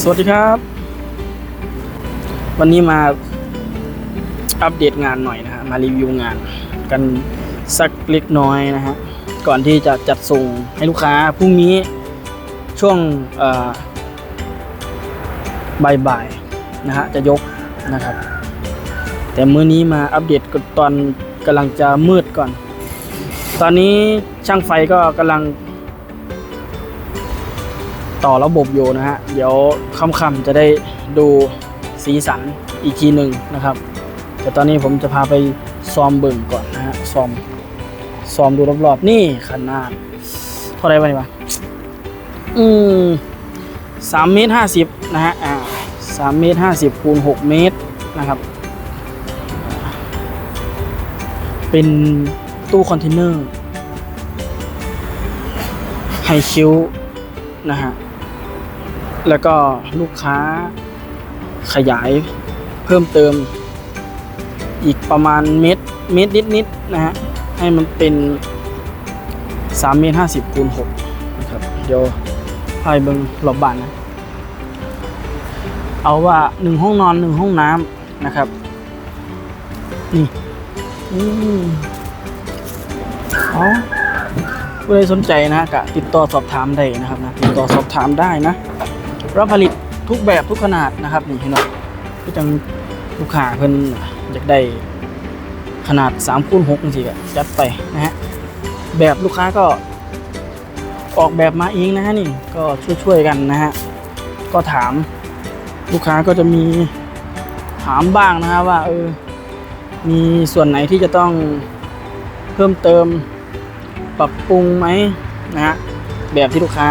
สวัสดีครับ วันนี้มาอัปเดตงานหน่อยนะฮะมารีวิวงานกันสักเล็กน้อยนะฮะก่อนที่จะจัดส่งให้ลูกค้าพรุ่งนี้ช่วงบ่ายๆนะฮะจะยกนะครับ แต่มื้อนี้มาอัปเดตตอนกำลังจะมืดก่อน ตอนนี้ช่างไฟก็กำลัง ต่อระบบอยู่นะฮะ เดี๋ยวค่ำๆจะได้ดูสีสันอีกทีหนึ่งนะครับแต่ตอนนี้ผมจะพาไปซ้อมเบิ่งก่อนนะฮะซ้อมซ้อมดูรอบๆนี่ขนาดเท่าไรวะนี่วะอืมสามเมตรห้าสิบนะฮะอ่าสามเมตรห้าสิบคูณหกเมตรนะครับ เป็นตู้คอนเทนเนอร์ไฮคิวนะฮะ แล้วก็ลูกค้าขยายเพิ่มเติม อีกประมาณเมตรเมตรนิดๆนะฮะให้มันเป็น3เมตร50คูณ6นะครับเดี๋ยวพายเบิงรอบบ้านนะ เอาว่า1ห้องนอน1ห้องน้ำนะครับ นี่อืมเอาผู้ใดสนใจนะกะติดต่อสอบถามได้นะครับนะติดต่อสอบถามได้นะ รับผลิตทุกแบบทุกขนาดนะครับนี่เห็นไหมก็จังลูกค้าเพิ่นอยากได้ขนาด3คูณ6จังซี่ก็จัดไปนะฮะแบบลูกค้าก็ออกแบบมาเองนะฮะนี่ก็ช่วยๆกันนะฮะก็ถามลูกค้าก็จะมีถามบ้างนะฮะว่าเออมีส่วนไหนที่จะต้องเพิ่มเติมปรับปรุงไหมนะฮะแบบที่ลูกค้า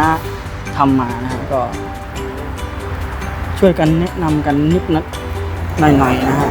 ทำมานะฮะก็ ช่วยกันแนะนำกันนิดนัดหน่อยๆนะฮะ